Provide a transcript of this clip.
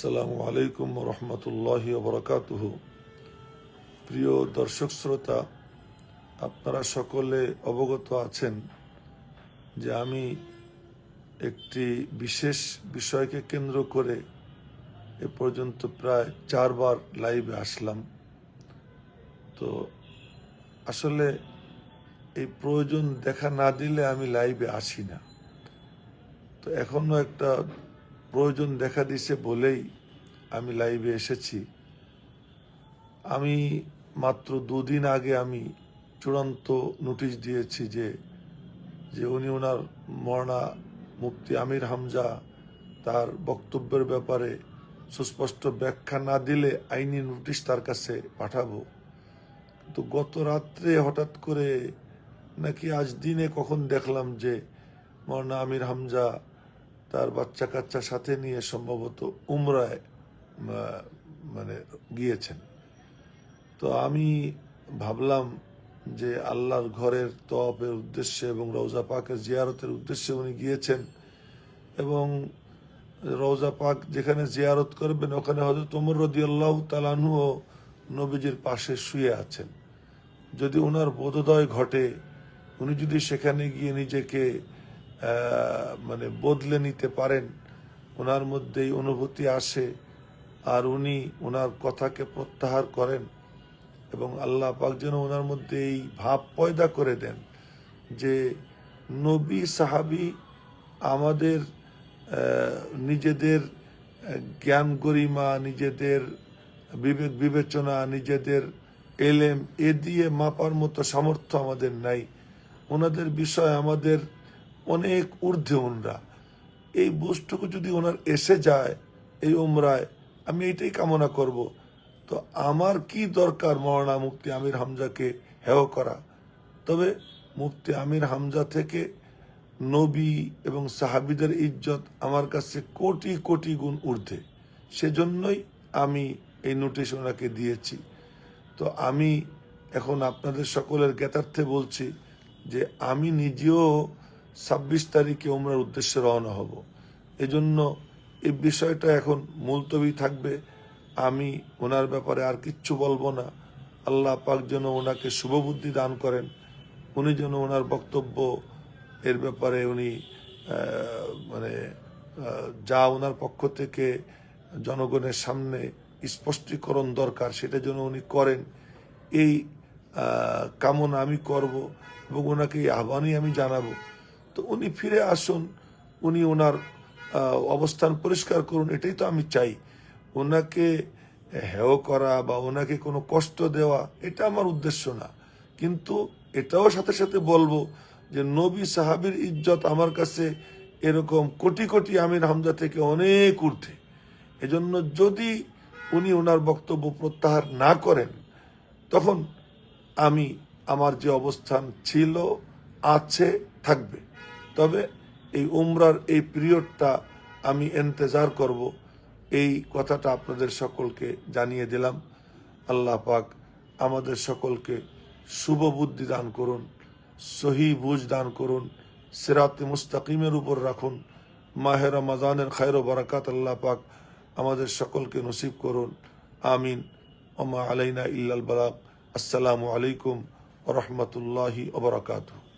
আসসালামু আলাইকুম রহমতুল্লাহ বরকাতুহ। প্রিয় দর্শক শ্রোতা, আপনারা সকলে অবগত আছেন যে আমি একটি বিশেষ বিষয়কে কেন্দ্র করে এ পর্যন্ত প্রায় চারবার লাইভে আসলাম। তো আসলে এই প্রয়োজন দেখা না দিলে আমি লাইভে আসি না। তো এখনও একটা প্রয়োজন দেখা দিছে বলেই আমি লাইভে এসেছি। আমি মাত্র দুদিন আগে আমি চূড়ান্ত নোটিশ দিয়েছি যে যে উনি ওনার মরনা মুফতি আমির হামজা তার বক্তব্যের ব্যাপারে সুস্পষ্ট ব্যাখ্যা না দিলে আইনি নোটিশ তার কাছে পাঠাবো। কিন্তু গত রাত্রে হঠাৎ করে নাকি আজ দিনে কখন দেখলাম যে মরনা আমির হামজা তার বাচ্চা কাচ্চা সাথে নিয়ে সম্ভবত উমরায় মানে গিয়েছেন। তো আমি ভাবলাম যে আল্লাহর ঘরের তপের উদ্দেশ্যে এবং রৌজা পাকের জিয়ারতের উদ্দেশ্যে উনি গিয়েছেন এবং রৌজা পাক যেখানে জিয়ারত করবেন, ওখানে হয়তো তোমর রদি আল্লাহ তালানহুও নবীজির পাশে শুয়ে আছেন। যদি ওনার বোধোদয় ঘটে, উনি যদি সেখানে গিয়ে নিজেকে মানে বদলে নিতে পারেন। ওনার মধ্যেই অনুভূতি আসে আর উনি ওনার কথাকে প্রত্যাহার করেন এবং আল্লাহ পাক যেন ওনার মধ্যে এই ভাব পয়দা করে দেন যে নবী, সাহাবি আমাদের নিজেদের জ্ঞান গরিমা, নিজেদের বিবেক বিবেচনা, নিজেদের এলেম এ দিয়ে মাপার মতো সামর্থ্য আমাদের নাই। ওনাদের বিষয় আমাদের অনেক ঊর্ধ্বে ওনরা। এই বস্তুকে যদি ওনার এসে যায়, এই উমরায়, আমি এটাই কামনা করব। তো আমার কি দরকার মরনা মুফতি আমির হামজাকে হেয় করা? তবে মুফতি আমির হামজা থেকে নবী এবং সাহাবিদের ইজ্জত আমার কাছে কোটি কোটি গুণ ঊর্ধ্বে। সেজন্যই আমি এই নোটিশ ওনাকে দিয়েছি। তো আমি এখন আপনাদের সকলের জ্ঞাতার্থে বলছি যে আমি নিজেও ছাব্বিশ তারিখে ওমরার উদ্দেশ্যে রওনা হব। এজন্য এই বিষয়টা এখন মুলতবি থাকবে। আমি ওনার ব্যাপারে আর কিচ্ছু বলব না। আল্লাহ পাক যেন ওনাকে শুভবুদ্ধি দান করেন। উনি যেন ওনার বক্তব্য এর ব্যাপারে উনি মানে যা ওনার পক্ষ থেকে জনগণের সামনে স্পষ্টীকরণ দরকার, সেটা যেন উনি করেন। এই কামনা আমি করব এবং ওনাকে এই আহ্বানই আমি জানাব তো উনি ফিরে আসুন, উনি ওনার অবস্থান পরিষ্কার করুন, এটাই তো আমি চাই। ওনাকে হেয় করা বা ওনাকে কোনো কষ্ট দেওয়া, এটা আমার উদ্দেশ্য না। কিন্তু এটাও সাথে সাথে বলব যে নবী সাহাবির ইজ্জত আমার কাছে এরকম কোটি কোটি আমির হামজা থেকে অনেক ঊর্ধ্বে। এজন্য যদি উনি ওনার বক্তব্য প্রত্যাহার না করেন, তখন আমি আমার যে অবস্থান ছিল আছে, থাকবে। তবে এই উমরার এই পিরিয়ডটা আমি এন্তেজার করব। এই কথাটা আপনাদের সকলকে জানিয়ে দিলাম। আল্লাহ পাক আমাদের সকলকে শুভ বুদ্ধি দান করুন, সহি বুঝ দান করুন, সিরাতে মুস্তাকিমের উপর রাখুন মাহের রমাজানের খায়র বারাকাত আল্লাহ পাক আমাদের সকলকে নসিব করুন। আমিন। ওমা আলাইনা ইল্লাল বালাক আসসালামু আলাইকুম রহমতুল্লাহি ওবরাকাতুহ